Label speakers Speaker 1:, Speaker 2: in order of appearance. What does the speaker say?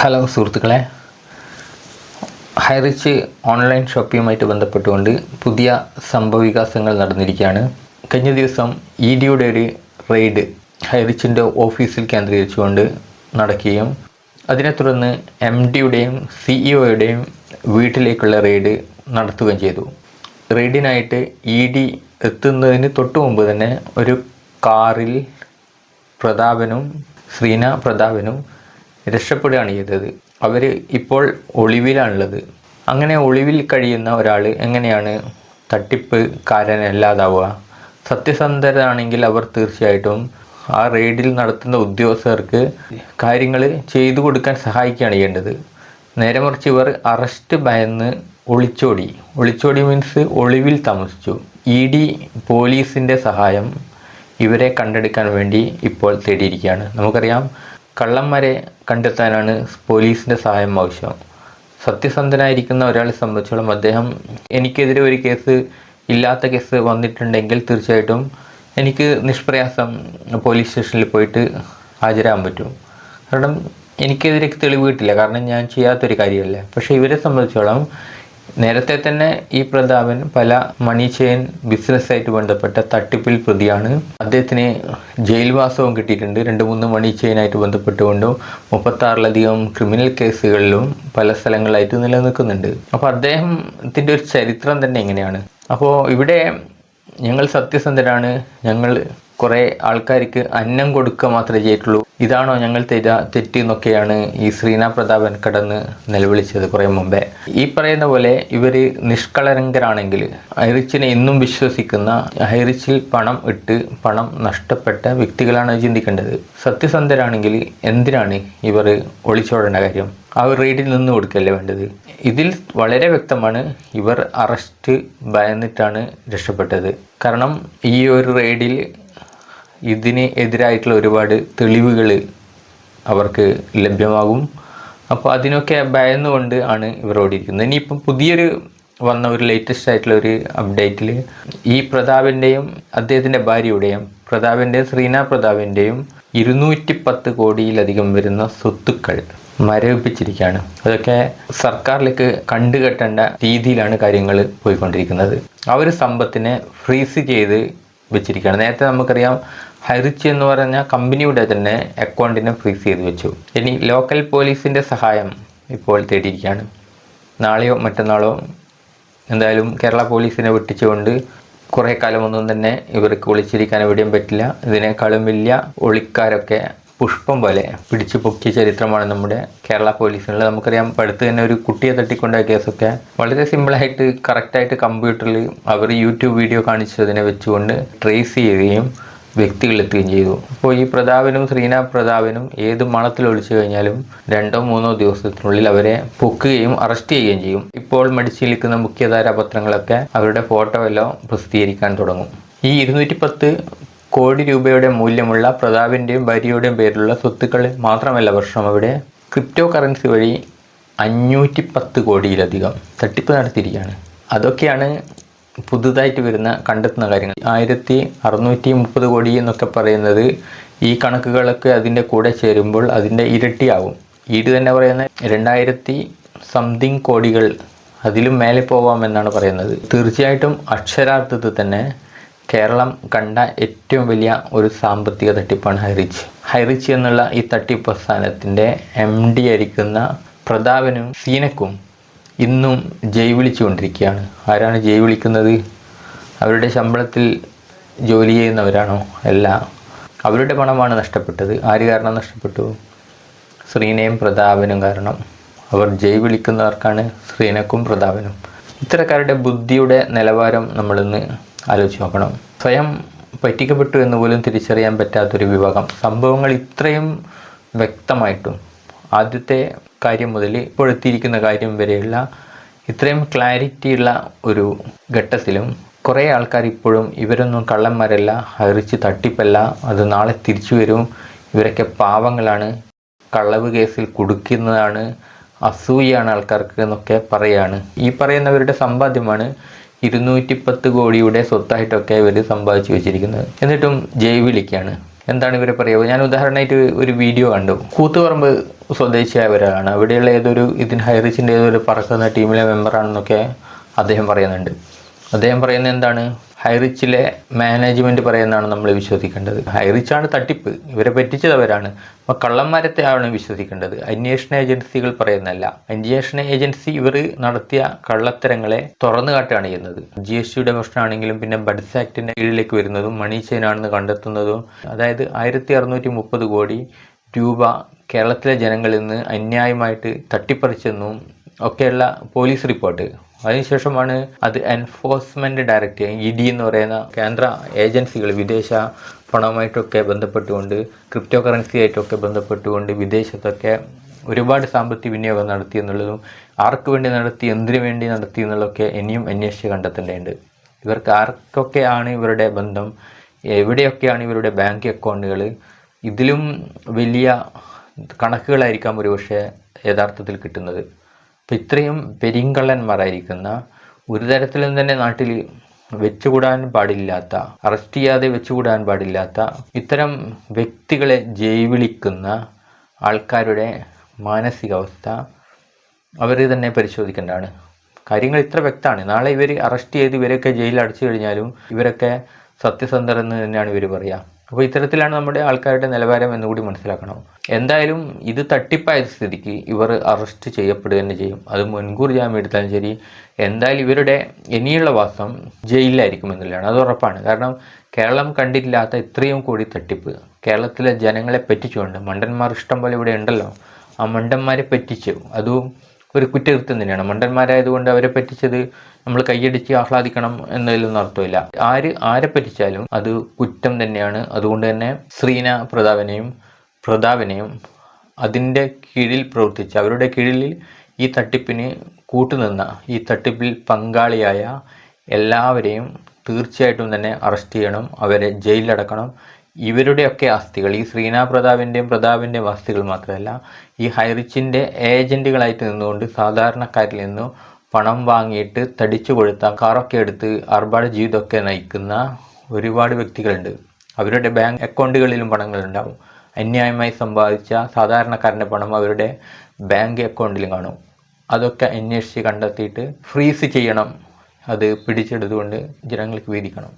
Speaker 1: Hello സുഹൃത്തുക്കളെ. Highrich online ഷോപ്പിങ്ങുമായിട്ട് ബന്ധപ്പെട്ടുകൊണ്ട് പുതിയ സംഭവവികാസങ്ങൾ നടന്നിരിക്കുകയാണ്. കഴിഞ്ഞ ദിവസം ഇ ഡിയുടെ ഒരു റെയ്ഡ് ഹൈറിച്ചിന്റെ ഓഫീസിൽ കേന്ദ്രീകരിച്ചുകൊണ്ട് നടക്കുകയും അതിനെ തുടർന്ന് എം ഡിയുടെയും സിഇഒയുടെയും വീട്ടിലേക്കുള്ള റെയ്ഡ് നടത്തുകയും ചെയ്തു. റെയ്ഡിനായിട്ട് ഇ ഡി എത്തുന്നതിന് തൊട്ടു മുമ്പ് തന്നെ ഒരു കാറിൽ പ്രതാപനും ശ്രീന പ്രതാപനും രക്ഷപ്പെടുകയാണ് ചെയ്തത്. അവർ ഇപ്പോൾ ഒളിവിലാണുള്ളത്. അങ്ങനെ ഒളിവിൽ കഴിയുന്ന ഒരാൾ എങ്ങനെയാണ് തട്ടിപ്പുകാരനല്ലാതാവുക സത്യസന്ധരാണെങ്കിൽ അവർ തീർച്ചയായിട്ടും ആ റെയ്ഡിൽ നടത്തുന്ന ഉദ്യോഗസ്ഥർക്ക് കാര്യങ്ങൾ ചെയ്തു കൊടുക്കാൻ സഹായിക്കുകയാണ് ചെയ്യേണ്ടത്. നേരെ മറിച്ച് ഇവർ അറസ്റ്റ് ഭയന്ന് ഒളിച്ചോടി. ഒളിച്ചോടി മീൻസ് ഒളിവിൽ താമസിച്ചു. ഇ ഡി പോലീസിന്റെ സഹായം ഇവരെ കണ്ടെടുക്കാൻ വേണ്ടി ഇപ്പോൾ തേടിയിരിക്കുകയാണ്. നമുക്കറിയാം കള്ളന്മാരെ കണ്ടെത്താനാണ് പോലീസിന്റെ സഹായം ആവശ്യം. സത്യസന്ധനായിരിക്കുന്ന ഒരാളെ സംബന്ധിച്ചോളം അദ്ദേഹം എനിക്കെതിരെ ഒരു കേസ് ഇല്ലാത്ത കേസ് വന്നിട്ടുണ്ടെങ്കിൽ തീർച്ചയായിട്ടും എനിക്ക് നിഷ്പ്രയാസം പോലീസ് സ്റ്റേഷനിൽ പോയിട്ട് ഹാജരാകാൻ പറ്റും. കാരണം എനിക്കെതിരെ തെളിവ് കിട്ടില്ല. കാരണം ഞാൻ ചെയ്യാത്തൊരു കാര്യമല്ലേ. പക്ഷേ ഇവരെ സംബന്ധിച്ചോളം നേരത്തെ തന്നെ ഈ പ്രതാപൻ പല മണി ചെയിൻ ബിസിനസ്സായിട്ട് ബന്ധപ്പെട്ട തട്ടിപ്പിൽ പ്രതിയാണ്. അദ്ദേഹത്തിന് ജയിൽവാസവും കിട്ടിയിട്ടുണ്ട്. രണ്ട് മൂന്ന് മണി ചെയിനായിട്ട് ബന്ധപ്പെട്ടുകൊണ്ടും മുപ്പത്താറിലധികം ക്രിമിനൽ കേസുകളിലും പല സ്ഥലങ്ങളിലായിട്ട് നിലനിൽക്കുന്നുണ്ട്. അപ്പോൾ അദ്ദേഹത്തിന്റെ ഒരു ചരിത്രം തന്നെ എങ്ങനെയാണ് അപ്പോൾ ഇവിടെ ഞങ്ങൾ സത്യസന്ധരാണ്. ഞങ്ങൾ കുറേ ആൾക്കാർക്ക് അന്നം കൊടുക്കുക മാത്രമേ ചെയ്തിട്ടുള്ളൂ. ഇതാണോ ഞങ്ങൾ തെറ്റ എന്നൊക്കെയാണ് ഈ ശ്രീനാ പ്രതാപൻ കടന്ന് നിലവിളിച്ചത് കുറേ മുമ്പേ. ഈ പറയുന്ന പോലെ ഇവർ നിഷ്കളങ്കരാണെങ്കിൽ ഹൈറിച്ചിനെ ഇന്നും വിശ്വസിക്കുന്ന ഹൈറിച്ചിൽ പണം ഇട്ട് പണം നഷ്ടപ്പെട്ട വ്യക്തികളാണ് ചിന്തിക്കേണ്ടത്. സത്യസന്ധരാണെങ്കിൽ എന്തിനാണ് ഇവർ ഒളിച്ചോടേണ്ട കാര്യം? ആ ഒരു റെയ്ഡിൽ നിന്ന് കൊടുക്കല്ലേ വേണ്ടത്? ഇതിൽ വളരെ വ്യക്തമാണ് ഇവർ അറസ്റ്റ് ഭയന്നിട്ടാണ് രക്ഷപ്പെട്ടത്. കാരണം ഈ ഒരു റെയ്ഡിൽ ഇതിന് എതിരായിട്ടുള്ള ഒരുപാട് തെളിവുകൾ അവർക്ക് ലഭ്യമാകും. അപ്പോൾ അതിനൊക്കെ ഭയന്നുകൊണ്ട് ആണ് ഇവർ ഓടിയിരിക്കുന്നത്. ഇനിയിപ്പം പുതിയൊരു വന്ന ഒരു ലേറ്റസ്റ്റ് ആയിട്ടുള്ള ഒരു അപ്ഡേറ്റിൽ ഈ പ്രതാപിന്റെയും അദ്ദേഹത്തിന്റെ ഭാര്യയുടെയും പ്രതാപിന്റെയും ശ്രീനാ പ്രതാപിന്റെയും ഇരുന്നൂറ്റി പത്ത് കോടിയിലധികം വരുന്ന സ്വത്തുക്കൾ മരവിപ്പിച്ചിരിക്കുകയാണ്. അതൊക്കെ സർക്കാരിലേക്ക് കണ്ടുകെട്ടേണ്ട രീതിയിലാണ് കാര്യങ്ങൾ പോയിക്കൊണ്ടിരിക്കുന്നത്. ആ ഒരു സമ്പത്തിനെ ഫ്രീസ് ചെയ്ത് വെച്ചിരിക്കുകയാണ്. നേരത്തെ നമുക്കറിയാം ഹൈറിച്ച് എന്ന് പറഞ്ഞ കമ്പനിയുടെ തന്നെ അക്കൗണ്ടിനെ ഫ്രീസ് ചെയ്തു വെച്ചു. ഇനി ലോക്കൽ പോലീസിന്റെ സഹായം ഇപ്പോൾ തേടിയിരിക്കുകയാണ്. നാളെയോ മറ്റന്നാളോ എന്തായാലും കേരള പോലീസിനെ വെട്ടിച്ചുകൊണ്ട് കുറേ കാലമൊന്നും തന്നെ ഇവർക്ക് ഒളിച്ചിരിക്കാൻ എവിടെയും പറ്റില്ല. ഇതിനേക്കാളും വലിയ ഒളിക്കാരൊക്കെ പുഷ്പം പോലെ പിടിച്ചു പൊക്കിയ ചരിത്രമാണ് നമ്മുടെ കേരള പോലീസിനുള്ളത് നമുക്കറിയാം അടുത്ത് തന്നെ ഒരു കുട്ടിയെ തട്ടിക്കൊണ്ട കേസൊക്കെ വളരെ സിമ്പിളായിട്ട് കറക്റ്റായിട്ട് കമ്പ്യൂട്ടറിൽ അവർ യൂട്യൂബ് വീഡിയോ കാണിച്ചതിനെ വെച്ചുകൊണ്ട് ട്രേസ് ചെയ്യുകയും വ്യക്തികളെത്തുകയും ചെയ്തു. അപ്പോൾ ഈ പ്രതാപനും ശ്രീനാ പ്രതാപനും ഏത് മണത്തിൽ ഒളിച്ചു കഴിഞ്ഞാലും രണ്ടോ മൂന്നോ ദിവസത്തിനുള്ളിൽ അവരെ പൊക്കുകയും അറസ്റ്റ് ചെയ്യുകയും ചെയ്യും. ഇപ്പോൾ മടിച്ചിരിക്കുന്ന മുഖ്യധാര പത്രങ്ങളൊക്കെ അവരുടെ ഫോട്ടോ എല്ലാം പ്രസിദ്ധീകരിക്കാൻ തുടങ്ങും. ഈ ഇരുന്നൂറ്റി പത്ത് കോടി രൂപയുടെ മൂല്യമുള്ള പ്രതാപിന്റെയും ഭാര്യയുടെയും പേരിലുള്ള സ്വത്തുക്കൾ മാത്രമല്ല വർഷം അവിടെ ക്രിപ്റ്റോ കറൻസി വഴി അഞ്ഞൂറ്റി പത്ത് കോടിയിലധികം തട്ടിപ്പ് നടത്തിയിരിക്കുകയാണ്. അതൊക്കെയാണ് പുതുതായിട്ട് വരുന്ന കണ്ടെത്തുന്ന കാര്യങ്ങൾ. ആയിരത്തി അറുന്നൂറ്റി മുപ്പത് കോടി എന്നൊക്കെ പറയുന്നത് ഈ കണക്കുകളൊക്കെ അതിന്റെ കൂടെ ചേരുമ്പോൾ അതിന്റെ ഇരട്ടിയാവും. ഈട് തന്നെ പറയുന്ന രണ്ടായിരത്തി സംതിങ് കോടികൾ അതിലും മേലെ പോവാമെന്നാണ് പറയുന്നത്. തീർച്ചയായിട്ടും അക്ഷരാർത്ഥത്തിൽ തന്നെ കേരളം കണ്ട ഏറ്റവും വലിയ ഒരു സാമ്പത്തിക തട്ടിപ്പാണ് ഹൈറിച്ച്. ഹൈറിച്ച് എന്നുള്ള ഈ തട്ടിപ്പ് പ്രസ്ഥാനത്തിന്റെ എം ഡി ആയിരിക്കുന്ന പ്രതാപനും സീനക്കും ഇന്നും ജയ് വിളിച്ചുകൊണ്ടിരിക്കുകയാണ്. ആരാണ് ജയ് വിളിക്കുന്നത്? അവരുടെ ശമ്പളത്തിൽ ജോലി ചെയ്യുന്നവരാണോ? അല്ല. അവരുടെ പണമാണ് നഷ്ടപ്പെട്ടത്. ആര് കാരണം നഷ്ടപ്പെട്ടു? ശ്രീനയും പ്രതാപനും കാരണം. അവർ ജയ് വിളിക്കുന്നവർക്കാണ് ശ്രീനക്കും പ്രതാപനും. ഇത്തരക്കാരുടെ ബുദ്ധിയുടെ നിലവാരം നമ്മളിന്ന് ആലോചിച്ച് നോക്കണം. സ്വയം പറ്റിക്കപ്പെട്ടു എന്ന് പോലും തിരിച്ചറിയാൻ പറ്റാത്തൊരു വിഭാഗം. സംഭവങ്ങൾ ഇത്രയും വ്യക്തമായിട്ടും ആദ്യത്തെ കാര്യം മുതൽ ഇപ്പോഴെത്തിയിരിക്കുന്ന കാര്യം വരെയുള്ള ഇത്രയും ക്ലാരിറ്റിയുള്ള ഒരു ഘട്ടത്തിലും കുറേ ആൾക്കാർ ഇപ്പോഴും ഇവരൊന്നും കള്ളന്മാരല്ല അറിച്ച് തട്ടിപ്പല്ല അത് നാളെ തിരിച്ചു വരും. ഇവരൊക്കെ പാവങ്ങളാണ്. കള്ളവ് കേസിൽ കുടുക്കുന്നതാണ്. അസൂയാണ് ആൾക്കാർക്ക് എന്നൊക്കെ പറയാണ്. ഈ പറയുന്നവരുടെ സമ്പാദ്യമാണ് ഇരുന്നൂറ്റി പത്ത് കോടിയുടെ സ്വത്തായിട്ടൊക്കെ ഇവർ സമ്പാദിച്ചു വെച്ചിരിക്കുന്നത്. എന്നിട്ടും ജയ് വിളിക്കാണ്. എന്താണ് ഇവരെ പറയുക ഞാൻ ഉദാഹരണമായിട്ട് ഒരു വീഡിയോ കണ്ടു. കൂത്തുപറമ്പ് സ്വദേശിയായവരാണ്. അവിടെയുള്ള ഏതൊരു ഇതിന് ഹൈറിച്ചിന്റെ ഏതൊരു പറക്കുന്ന ടീമിലെ മെമ്പറാണെന്നൊക്കെ അദ്ദേഹം പറയുന്നുണ്ട്. അദ്ദേഹം പറയുന്നത് എന്താണ്? ഹൈറിച്ചിലെ മാനേജ്മെന്റ് പറയുന്നതാണ് നമ്മൾ വിശ്വസിക്കേണ്ടത്. ഹൈറിച്ചാണ് തട്ടിപ്പ്. ഇവരെ പറ്റിച്ചതവരാണ്. അപ്പോൾ കള്ളന്മാരത്തെ ആണ് വിശ്വസിക്കേണ്ടത്. അന്വേഷണ ഏജൻസികൾ പറയുന്നതല്ല. അന്വേഷണ ഏജൻസി ഇവർ നടത്തിയ കള്ളത്തരങ്ങളെ തുറന്നു കാട്ടുകയാണ് ചെയ്യുന്നത്. ജി എസ് ടിയുടെ പ്രശ്നമാണെങ്കിലും പിന്നെ ബഡ്സ് ആക്ടിന്റെ കീഴിലേക്ക് വരുന്നതും മണി ചെയിൻ കണ്ടെത്തുന്നതും അതായത് ആയിരത്തി അറുന്നൂറ്റി മുപ്പത് കോടി രൂപ കേരളത്തിലെ ജനങ്ങളിൽ നിന്ന് അന്യായമായിട്ട് തട്ടിപ്പറിച്ചെന്നും ഒക്കെയുള്ള പോലീസ് റിപ്പോർട്ട്. അതിനുശേഷമാണ് അത് എൻഫോഴ്സ്മെന്റ് ഡയറക്ടർ ഇ ഡി എന്ന് പറയുന്ന കേന്ദ്ര ഏജൻസികൾ വിദേശ പണവുമായിട്ടൊക്കെ ബന്ധപ്പെട്ടുകൊണ്ട് ക്രിപ്റ്റോ കറൻസി ആയിട്ടൊക്കെ ബന്ധപ്പെട്ടുകൊണ്ട് വിദേശത്തൊക്കെ ഒരുപാട് സാമ്പത്തിക വിനിയോഗം നടത്തി എന്നുള്ളതും ആർക്ക് വേണ്ടി നടത്തി എന്തിനു വേണ്ടി നടത്തി എന്നുള്ളതൊക്കെ ഇനിയും അന്വേഷിച്ച് കണ്ടെത്തേണ്ടതുണ്ട്. ഇവർക്ക് ആർക്കൊക്കെയാണ് ഇവരുടെ ബന്ധം എവിടെയൊക്കെയാണ് ഇവരുടെ ബാങ്ക് അക്കൗണ്ടുകൾ ഇതിലും വലിയ കണക്കുകളായിരിക്കാം ഒരുപക്ഷെ യഥാർത്ഥത്തിൽ കിട്ടുന്നത്. അപ്പം ഇത്രയും പെരിങ്കള്ളന്മാരായിരിക്കുന്ന ഒരു തരത്തിലും തന്നെ നാട്ടിൽ വെച്ചുകൂടാൻ പാടില്ലാത്ത അറസ്റ്റ് ചെയ്യാതെ വെച്ചുകൂടാൻ പാടില്ലാത്ത ഇത്തരം വ്യക്തികളെ ജൈവിളിക്കുന്ന ആൾക്കാരുടെ മാനസികാവസ്ഥ അവർ തന്നെ പരിശോധിക്കേണ്ടതാണ്. കാര്യങ്ങൾ ഇത്ര വ്യക്തമാണ്. നാളെ ഇവർ അറസ്റ്റ് ചെയ്ത് ഇവരൊക്കെ ജയിലിൽ അടച്ചു കഴിഞ്ഞാലും ഇവരൊക്കെ സത്യസന്ധരെന്ന് തന്നെയാണ് ഇവർ പറയുക അപ്പോൾ ഇത്തരത്തിലാണ് നമ്മുടെ ആൾക്കാരുടെ നിലവാരം എന്നുകൂടി മനസ്സിലാക്കണം. എന്തായാലും ഇത് തട്ടിപ്പായ സ്ഥിതിക്ക് ഇവർ അറസ്റ്റ് ചെയ്യപ്പെടുക തന്നെ ചെയ്യും. അത് മുൻകൂർ ജാമ്യം എടുത്താലും ശരി. എന്തായാലും ഇവരുടെ ഇനിയുള്ള വാസം ജയിലിലായിരിക്കും എന്നുള്ളതാണ്. അത് ഉറപ്പാണ്. കാരണം കേരളം കണ്ടില്ലാത്ത ഇത്രയും കൂടി തട്ടിപ്പ്. കേരളത്തിലെ ജനങ്ങളെ പറ്റിച്ചുകൊണ്ട് മണ്ടന്മാർ ഇഷ്ടം പോലെ ഇവിടെ ഉണ്ടല്ലോ. ആ മണ്ടന്മാരെ പറ്റിച്ചു. അതും ഒരു കുറ്റകൃത്യം തന്നെയാണ്. മണ്ടന്മാരായതുകൊണ്ട് അവരെ പറ്റിച്ചത് നമ്മൾ കൈയടിച്ച് ആഹ്ലാദിക്കണം എന്നതിലൊന്നും അർത്ഥമില്ല. ആര് ആരെ പറ്റിച്ചാലും അത് കുറ്റം തന്നെയാണ്. അതുകൊണ്ട് തന്നെ ശ്രീന പ്രതാപനെയും പ്രതാപനെയും അതിന്റെ കീഴിൽ പ്രവർത്തിച്ച അവരുടെ കീഴിൽ ഈ തട്ടിപ്പിന് കൂട്ടുനിന്ന ഈ തട്ടിപ്പിൽ പങ്കാളിയായ എല്ലാവരെയും തീർച്ചയായിട്ടും തന്നെ അറസ്റ്റ് ചെയ്യണം. അവരെ ജയിലിലടക്കണം. ഇവരുടെയൊക്കെ ആസ്തികൾ ഈ ശ്രീനാ പ്രതാപിന്റെയും പ്രതാപിന്റെയും ആസ്തികൾ മാത്രമല്ല ഈ ഹൈറിച്ചിന്റെ ഏജന്റുകളായിട്ട് നിന്നുകൊണ്ട് സാധാരണക്കാരിൽ നിന്നും പണം വാങ്ങിയിട്ട് തടിച്ചു കൊടുത്ത കാറൊക്കെ എടുത്ത് ആർഭാട ജീവിതമൊക്കെ നയിക്കുന്ന ഒരുപാട് വ്യക്തികളുണ്ട്. അവരുടെ ബാങ്ക് അക്കൗണ്ടുകളിലും പണങ്ങളുണ്ടാവും അന്യായമായി സമ്പാദിച്ച സാധാരണക്കാരന്റെ പണം അവരുടെ ബാങ്ക് അക്കൗണ്ടിലും കാണും. അതൊക്കെ അന്വേഷിച്ച് കണ്ടെത്തിയിട്ട് ഫ്രീസ് ചെയ്യണം. അത് പിടിച്ചെടുത്തുകൊണ്ട് ജനങ്ങൾക്ക് വീതിക്കണം.